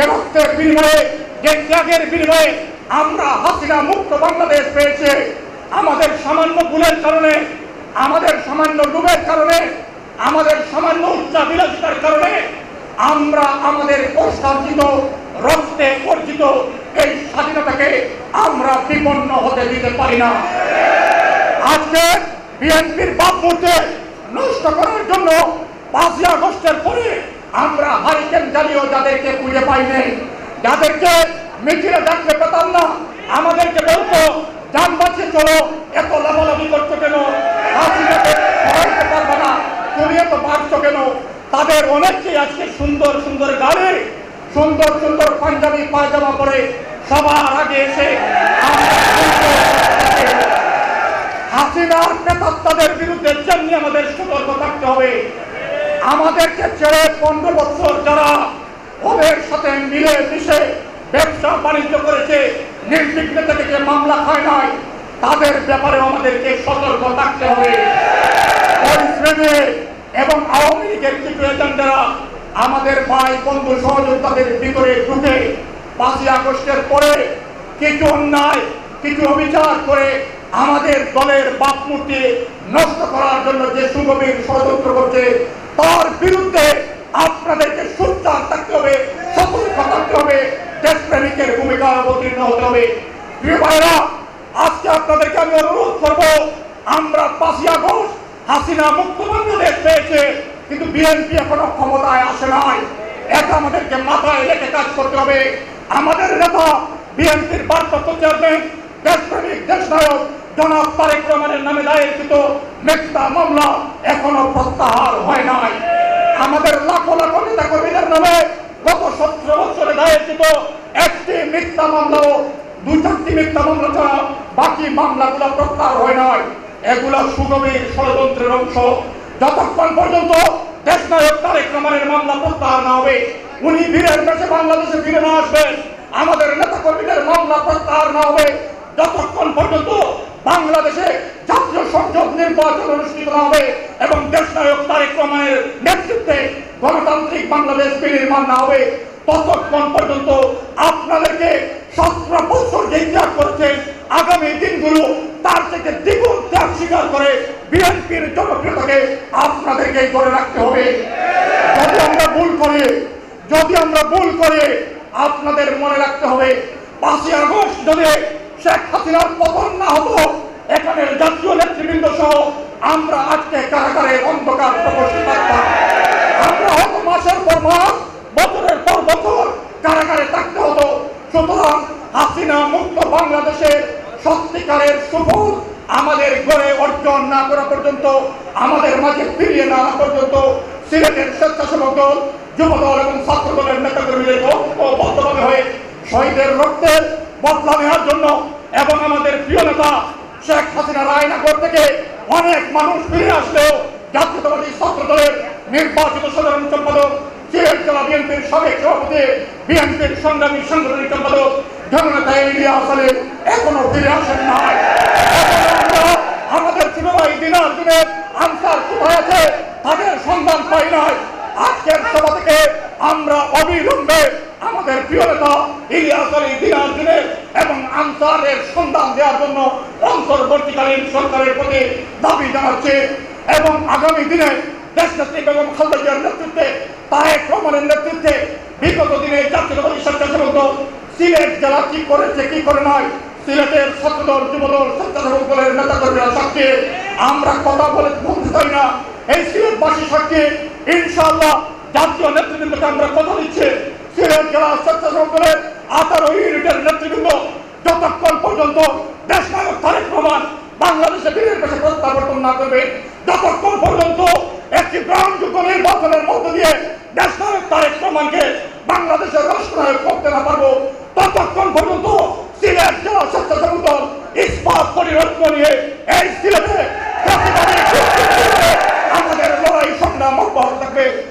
যে বিনিময়ে যে ত্যাগের বিনিময়ে আমরা হাসিনা মুক্ত বাংলাদেশ পেয়েছে। আমাদের সামান্য ভুলের কারণে, আমাদের সামান্য ডুবের কারণে, আমাদের সামান্য উচ্চা উচ্চাবিলাসিতার কারণে আমরা আমাদের কষ্টার্জিত রক্তে অর্জিত এই স্বাধীনতাকে আমরা বিপন্ন হতে দিতে পারি না। আজকে বিএনপির বাপমূর্তি নষ্ট করার জন্য পাঁচই আগস্টের পরে আমরা হারিকেন জ্বালিয়েও যাদেরকে খুঁজে পাইনি যাদেরকে মিছিলে ডাকতে পেতাম না, আমাদেরকে বলতো, যান বাঁচিয়ে চলো, এত লাভালাভি করছ কেন? পারবে না, তুমি এত কেন? তাদের আজকে সুন্দর সুন্দর গাড়ি সুন্দর সুন্দর পাঞ্জাবি পায়জামা পরে সবার আগে এসে হাসিনার প্রেতাত্মাদের বিরুদ্ধে যেমনি আমাদের সতর্ক থাকতে হবে আমাদেরকে ছেড়ে পনেরো বছর যারা ওদের সাথে মিলে মিশে ব্যবসা বাণিজ্য করেছে নির্বিঘ্নতা থেকে মামলা হয় নাই, তাদের ব্যাপারে আমাদেরকে সতর্ক থাকতে হবে। এবং আওয়ামী লীগের কিছু এজেন্ডারা আমাদের ভাই বন্ধু সহযোগিতাদের ভিতরে ঢুকে পাঁচই আগস্টের পরে কিছু অন্যায়, কিছু অবিচার করে আমাদের দলের বাপমূর্তি নষ্ট করার জন্য যে সুগভীর ষড়যন্ত্র করছে, তার বিরুদ্ধে আপনাদেরকে সোচ্চার থাকতে হবে, সতর্ক থাকতে হবে, দেশপ্রেমিকের ভূমিকা অবতীর্ণ হতে হবে। ভাইরা আজকে আপনাদেরকে আমি অনুরোধ করব, আমরা পাঁচই আগস্ট হাসিনা মুক্ত বাংলাদেশ পেয়েছে, কিন্তু বিএনপি এখনও ক্ষমতায় আসে নাই। এটা আমাদেরকে মাথায় রেখে কাজ করতে হবে। আমাদের নেতা বিএনপির ভারপ্রাপ্ত চেয়ারম্যান দেশপ্রেমিক দেশনায়ক জনাব তারেক রহমানের নামে দায়েরকৃত মিথ্যা মামলা এখনও প্রত্যাহার হয় নাই। আমাদের লাখো লাখো নেতা কর্মীদের নামে গত সতেরো বছরে দায়েরকৃত একটি মিথ্যা মামলাও দুই চারটি মিথ্যা মামলা ছাড়া বাকি মামলাগুলো প্রত্যাহার হয় নাই। এগুলো সুগভীর ষড়যন্ত্রের অংশ। যতক্ষণ পর্যন্ত দেশ নায়ক তারেক রহমানের মামলা প্রত্যাহার না হবে, উনি বীরের কাছে বাংলাদেশে ফিরে না আসবেন। আমাদের নেতা কর্মীদের মামলা প্রত্যাহার না হবে। যতক্ষণ পর্যন্ত বাংলাদেশে জাতীয় সংসদ নির্বাচন অনুষ্ঠিত হবে এবং দেশ নায়ক তারেক রহমানের নেতৃত্বে গণতান্ত্রিক বাংলাদেশ বিনির্মাণ না হবে, ততক্ষণ পর্যন্ত আপনাদেরকে সতেরো বছর যে ত্যাগ করেছেন আগামী দিনগুলো তার থেকে দ্বিগুণ ত্যাগ স্বীকার করে বিএনপির জনপ্রিয়তাকে আপনাদেরকে ধরে রাখতে হবে। যদি আমরা ভুল করি, যদি আমরা ভুল করি, আপনাদের মনে রাখতে হবে, পাঁচই আগস্ট যদি শেখ হাসিনার পতন না হতো এখানে জাতীয় নেতৃবৃন্দ সহ আমরা আজকে কারাগারে অন্ধকার প্রবেশ থাকতাম আমরা হয়তো মাসের পর মাস, বছরের পর বছর কারাগারে থাকতে হতো। সুতরাং হাসিনা মুক্ত বাংলাদেশের সত্যিকারের সুফল আমাদের ঘরে অর্জন না করা পর্যন্ত, আমাদের মাঝে ফিরিয়ে না আনা পর্যন্ত সিলেটের স্বেচ্ছাসেবক দল যুব দল এবং ছাত্র দলের নেতাকর্মীদের ঐক্যবদ্ধভাবে হয়ে শহীদের রক্তের বদলা নেওয়ার জন্য এবং আমাদের প্রিয় নেতা শেখ হাসিনা রায়নগর থেকে অনেক মানুষ ফিরে আসলেও জাতীয়তাবাদী ছাত্র দলের নির্বাচিত সাধারণ সম্পাদক সিলেট জেলা বিএনপির সাবেক সভাপতি, বিএনপির সংগ্রামী সাংগঠনিক সম্পাদক জননেতা ইলিয়াস আলী এখনও ফিরে আসেন নাই। আমাদের ভাই দিনার দিনের আনসার কোথায় আছে তাদের সন্ধান পাই নাই। আজকের সভা থেকে আমরা অবিলম্বে আমাদের প্রিয় নেতা ইলিয়াস আলী দিনার এবং আনসারের সন্ধান দেওয়ার জন্য অন্তর্বর্তীকালীন সরকারের প্রতি দাবি জানাচ্ছে এবং আগামী দিনে দেশনেত্রী বেগম খালেদা জিয়ার নেতৃত্বে তারেক রহমানের নেতৃত্বে বিগত দিনে জাতীয়তাবাদী স্বেচ্ছাসেবক দল সিলেট জেলা কি করেছে, কি করে নাই? সিলেটের ছাত্রদল, যুবদল, স্বেচ্ছাসেবক দলের নেতা কর্মীরা সাক্ষী। আমরা কথা বলে বলতে চাই না। এই সিলেটবাসী সাক্ষী, ইনশাআল্লাহ জাতীয় নেতৃবৃন্দকে আমরা কথা দিচ্ছি। সিলেট জেলা স্বেচ্ছাসেবক দলের আঠারো ইউনিটের নেতৃবৃন্দ যতক্ষণ পর্যন্ত দেশ নায়ক তারেক রহমান বাংলাদেশে বীরের পেশে প্রত্যাবর্তন না করবে, যতক্ষণ পর্যন্ত একটি গ্রহণযোগ্য নির্বাচনের মধ্য দিয়ে দেশ নায়ক তারেক রহমানকে বাংলাদেশের রাষ্ট্রনায়ক করতে না পারব